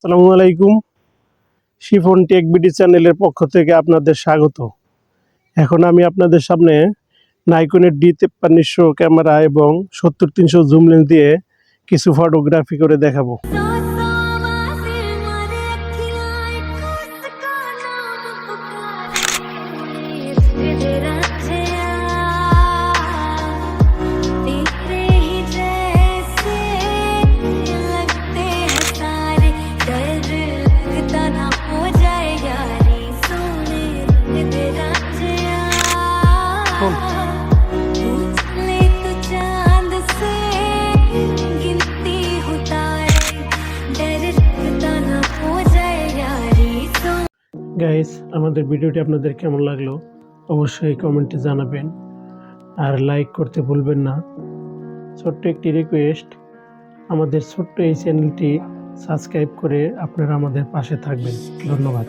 আসসালামু আলাইকুম। Chiffon tech BD চ্যানেলের পক্ষ থেকে আপনাদের স্বাগত। এখন আমি আপনাদের সামনে নাইকনের ডি তেপ্পান্নিশো ক্যামেরা এবং সত্তর তিনশো জুম লেন্স দিয়ে কিছু ফটোগ্রাফি করে দেখাবো। ফুল গাইস আমাদের ভিডিওটি আপনাদের কেমন লাগল? অবশ্যই কমেন্টে জানাবেন। আর লাইক করতে ভুলবেন না। ছোট্ট একটি রিকোয়েস্ট আমাদের ছোট্ট এই চ্যানেলটি সাবস্ক্রাইব করে আপনারা আমাদের পাশে থাকবেন। ধন্যবাদ।